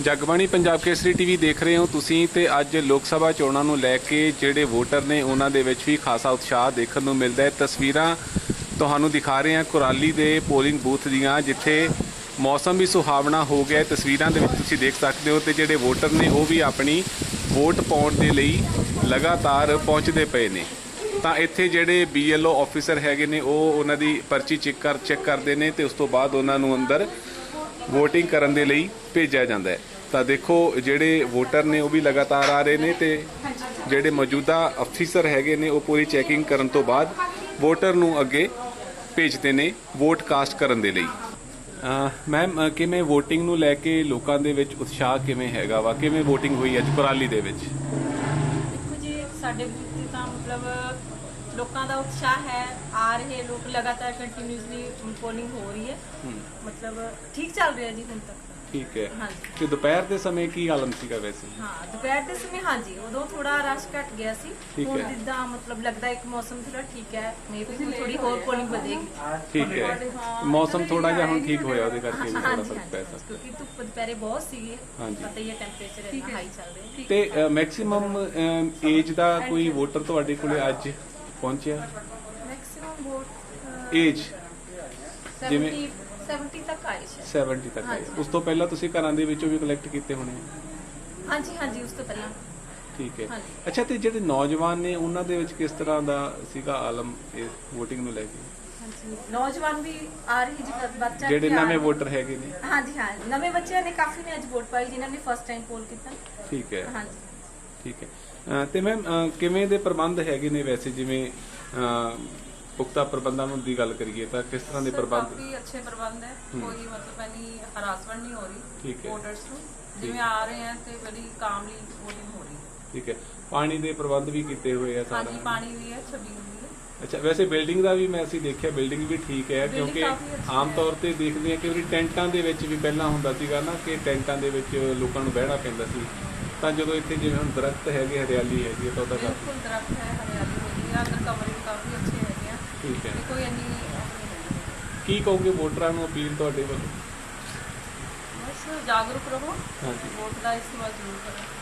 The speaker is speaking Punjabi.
ਜਗਬਾਣੀ ਪੰਜਾਬ ਕੇਸਰੀ ਟੀਵੀ ਦੇਖ ਰਹੇ ਹੋ ਤੁਸੀਂ ਤੇ ਅੱਜ ਲੋਕ ਸਭਾ ਚੋਣਾਂ ਨੂੰ ਲੈ ਕੇ ਜਿਹੜੇ ਵੋਟਰ ਨੇ ਉਹਨਾਂ ਦੇ ਵਿੱਚ ਵੀ ਖਾਸਾ ਉਤਸ਼ਾਹ ਦੇਖਣ ਨੂੰ ਮਿਲਦਾ ਹੈ। ਤਸਵੀਰਾਂ ਤੁਹਾਨੂੰ ਦਿਖਾ ਰਹੇ ਹਾਂ ਕੁਰਾਲੀ ਦੇ ਪੋਲਿੰਗ ਬੂਥ ਦੀਆਂ, ਜਿੱਥੇ ਮੌਸਮ ਵੀ ਸੁਹਾਵਣਾ ਹੋ ਗਿਆ ਤਸਵੀਰਾਂ ਦੇ ਵਿੱਚ ਤੁਸੀਂ ਦੇਖ ਸਕਦੇ ਹੋ ਤੇ ਜਿਹੜੇ ਵੋਟਰ ਨੇ ਉਹ ਵੀ ਆਪਣੀ ਵੋਟ ਪਾਉਣ ਦੇ ਲਈ ਲਗਾਤਾਰ ਪਹੁੰਚਦੇ ਪਏ ਨੇ। ਤਾਂ ਇੱਥੇ ਜਿਹੜੇ ਬੀਐਲਓ ਆਫੀਸਰ ਹੈਗੇ ਨੇ, ਉਹ ਉਹਨਾਂ ਦੀ ਪਰਚੀ ਚੈੱਕ ਕਰ, ਚੈੱਕ ਕਰਦੇ ਨੇ ਤੇ ਉਸ ਤੋਂ ਬਾਅਦ ਉਹਨਾਂ ਨੂੰ ਅੰਦਰ VOTING ਕਰਨ ਦੇ ਲਈ ਭੇਜਿਆ ਜਾਂਦਾ ਹੈ। ਤਾਂ ਦੇਖੋ ਜਿਹੜੇ ਵੋਟਰ ਨੇ ਉਹ ਵੀ ਲਗਾਤਾਰ ਆ ਰਹੇ ਨੇ ਤੇ ਜਿਹੜੇ ਮੌਜੂਦਾ ਅਫੀਸਰ ਹੈਗੇ ਨੇ ਉਹ ਪੂਰੀ ਚੈਕਿੰਗ ਕਰਨ ਤੋਂ ਬਾਅਦ ਵੋਟਰ ਨੂੰ ਅੱਗੇ ਭੇਜਦੇ ਨੇ ਵੋਟ ਕਾਸਟ ਕਰਨ ਦੇ ਲਈ। ਮੈਮ ਕਿਵੇਂ VOTING ਨੂੰ ਲੈ ਕੇ ਲੋਕਾਂ ਦੇ ਵਿੱਚ ਉਤਸ਼ਾਹ ਕਿਵੇਂ ਹੈਗਾ ਵਾ? ਕਿਵੇਂ VOTING ਹੋਈ ਅੱਜ ਕੁਰਾਲੀ ਦੇ ਵਿੱਚ? ਦੇਖੋ ਜੀ ਸਾਡੇ ਬੂਥ ਤੇ ਤਾਂ ਮਤਲਬ ਲੋਕਾਂ ਦਾ ਉਤਸ਼ਾਹ ਹੈ ਆ ਰਹੇ ਲੋਕ ਲਗਾਤਾਰ ਕੰਟੀਨਿਊਸਲੀ ਪੋਲਿੰਗ ਹੋ ਰਹੀ ਹੈ। ਮਤਲਬ ਠੀਕ ਚੱਲ ਰਿਹਾ ਜੀ ਹੁਣ ਤੱਕ। ਠੀਕ ਹੈ। ਹਾਂਜੀ। ਤੇ ਦੁਪਹਿਰ ਦੇ ਸਮੇਂ ਕੀ ਆਲਮ ਸੀਗਾ ਵੈਸੇ? ਹਾਂ ਦੁਪਹਿਰ ਦੇ ਸਮੇਂ ਹਾਂਜੀ ਉਦੋਂ ਥੋੜਾ ਰਸ਼ ਘਟ ਗਿਆ ਸੀ। ਹੁਣ। ਜਿੱਦਾਂ ਮਤਲਬ ਲੱਗਦਾ ਇੱਕ ਮੌਸਮ ਥੋੜਾ ਠੀਕ ਹੈ ਮੇਬੀ ਥੋੜੀ ਹੋਰ ਪੋਲਿੰਗ ਵਧੇਗੀ। ਠੀਕ ਹੈ। ਮੌਸਮ ਥੋੜਾ ਜਿਹਾ ਹੁਣ ਠੀਕ ਹੋਇਆ ਉਹਦੇ ਕਰਕੇ ਵੀ ਥੋੜਾ ਫ਼ਰਕ ਪੈ ਸਕਦਾ। ਕਿਉਂਕਿ ਧੁੱਪ ਦੁਪਹਿਰੇ ਬਹੁਤ ਸੀਗੀ। ਹਾਂਜੀ। ਪਤਾ ਹੀ ਹੈ ਟੈਂਪਰੇਚਰ ਇੰਨਾ ਹਾਈ ਚੱਲ ਰਿਹਾ। ਤੇ ਮੈਕਸਿਮਮ ਏਜ ਦਾ ਕੋਈ ਵੋਟਰ ਤੁਹਾਡੇ ਕੋਲੇ ਅੱਜ? ਪਹੁੰਚਿਆ ਮੈਕਸਿਮਮ ਵੋਟ ਏਜ ਜਿਵੇਂ- 70 70 ਤੱਕ ਆਏ ਸ਼ਾਇਦ 70 ਤੱਕ ਹਾਂਜੀ। ਉਸ ਤੋਂ ਪਹਿਲਾਂ ਤੁਸੀਂ ਘਰਾਂ ਦੇ ਵਿੱਚੋਂ ਵੀ ਕਲੈਕਟ ਕੀਤੇ ਹੋਣੇ ਹਾਂਜੀ ਹਾਂਜੀ ਉਸ ਤੋਂ ਪਹਿਲਾਂ। ਠੀਕ ਹੈ। ਅੱਛਾ ਤੇ ਜਿਹੜੇ ਨੌਜਵਾਨ ਨੇ ਉਹਨਾਂ ਦੇ ਵਿੱਚ ਕਿਸ ਤਰ੍ਹਾਂ ਦਾ ਸੀਗਾ ਆਲਮ ਇਹ VOTING ਨੂੰ ਲੈ ਕੇ? ਨੌਜਵਾਨ ਵੀ ਆ ਰਹੀ ਜੀ ਬੱਚਾ ਜਿਹੜੇ ਨਵੇਂ। ਵੋਟਰ ਹੈਗੇ ਨੇ। ਹਾਂਜੀ ਹਾਂ। ਨਵੇਂ ਬੱਚਿਆਂ ਨੇ ਕਾਫੀ ਨੇ ਅੱਜ ਵੋਟ ਪਾਈ ਜਿਨ੍ਹਾਂ ਨੇ ਫਸਟ ਟਾਈਮ ਪੋਲ ਕੀਤਾ। ਠੀਕ ਹੈ। ਹਾਂਜੀ। ਠੀਕ ਹੈ। ਤੇ ਮੈਮ ਕਿਵੇਂ ਦੇ ਪ੍ਰਬੰਧ ਹੈਗੇ ਨੇ ਵੈਸੇ? ਜਿਵੇਂ ਪੁਖਤਾ ਪ੍ਰਬੰਧਾਂ ਨੂੰ ਦੀ ਗੱਲ ਕਰੀਏ ਤਾਂ ਕਿਸ ਤਰ੍ਹਾਂ ਦੇ ਪ੍ਰਬੰਧ? ਕਾਫੀ ਅੱਛੇ ਪ੍ਰਬੰਧ ਹੈ। ਕੋਈ ਮਤਲਬ ਐਨੀ ਹਰਾਸਮੈਂਟ ਨਹੀਂ ਹੋ ਠੀਕ ਰਹੀ ਹੈ। ਵੋਟਰਸ ਨੂੰ। ਜਿਵੇਂ ਆ ਰਹੇ ਹੈ ਤੇ ਬੜੀ ਕਾਮਲੀ VOTING ਹੋ ਰਹੀ। ਹੈ ਠੀਕ ਹੈ। ਪਾਣੀ ਦੇ ਪ੍ਰਬੰਧ ਵੀ ਕੀਤੇ ਹੋਏ ਆ ਹਾਂਜੀ ਸਾਰਾ ਪਾਣੀ ਵੀ ਹੈ ਛਬੀ ਵੀ ਹੈ। ਅੱਛਾ ਵੈਸੇ ਬਿਲਡਿੰਗ ਦਾ ਵੀ ਮੈਂ ਅਸੀਂ ਦੇਖਿਆ ਬਿਲਡਿੰਗ ਵੀ ਠੀਕ ਹੈ ਕਿਉਂਕਿ ਆਮ। ਤੌਰ ਤੇ ਦੇਖਦੇ ਹਾਂ ਕਿ ਉਹਦੀ ਟੈਂਟਾਂ ਦੇ ਵਿੱਚ ਵੀ ਪਹਿਲਾਂ ਹੁੰਦਾ ਸੀਗਾ ਨਾ ਕਿ ਟੈਂਟਾਂ ਦੇ ਵਿੱਚ ਲੋਕਾਂ ਨੂੰ ਬਹਿਣਾ ਪੈਂਦਾ ਸੀ। ਤਾਂ ਜਦੋਂ ਇੱਥੇ ਜਿਵੇਂ ਹੁਣ ਦਰਖਤ ਹੈਗੇ ਹਰਿਆਲੀ ਹੈਗੀ ਹੈ ਤਾਂ ਉਹਦਾ ਕਾਫੀ ਬਿਲਕੁਲ ਦਰਖਤ ਹੈ ਹਰਿਆਲੀ ਹੈਗੀ ਹੈ ਅੰਦਰ ਕਵਰਿੰਗ ਕਾਫੀ ਅੱਛੇ ਹੈਗੇ ਆ। ਠੀਕ ਹੈ। ਤੇ ਕੋਈ ਐਨੀ ਉਹ ਨਹੀਂ ਹੈ। ਕੀ ਕਹੋਗੇ ਵੋਟਰਾਂ ਨੂੰ ਅਪੀਲ ਤੁਹਾਡੇ ਵੱਲੋਂ? ਬਸ ਜਾਗਰੂਕ ਰਹੋ ਹਾਂਜੀ। ਵੋਟ ਦਾ ਇਸਤੇਮਾਲ ਜ਼ਰੂਰ ਕਰੋ।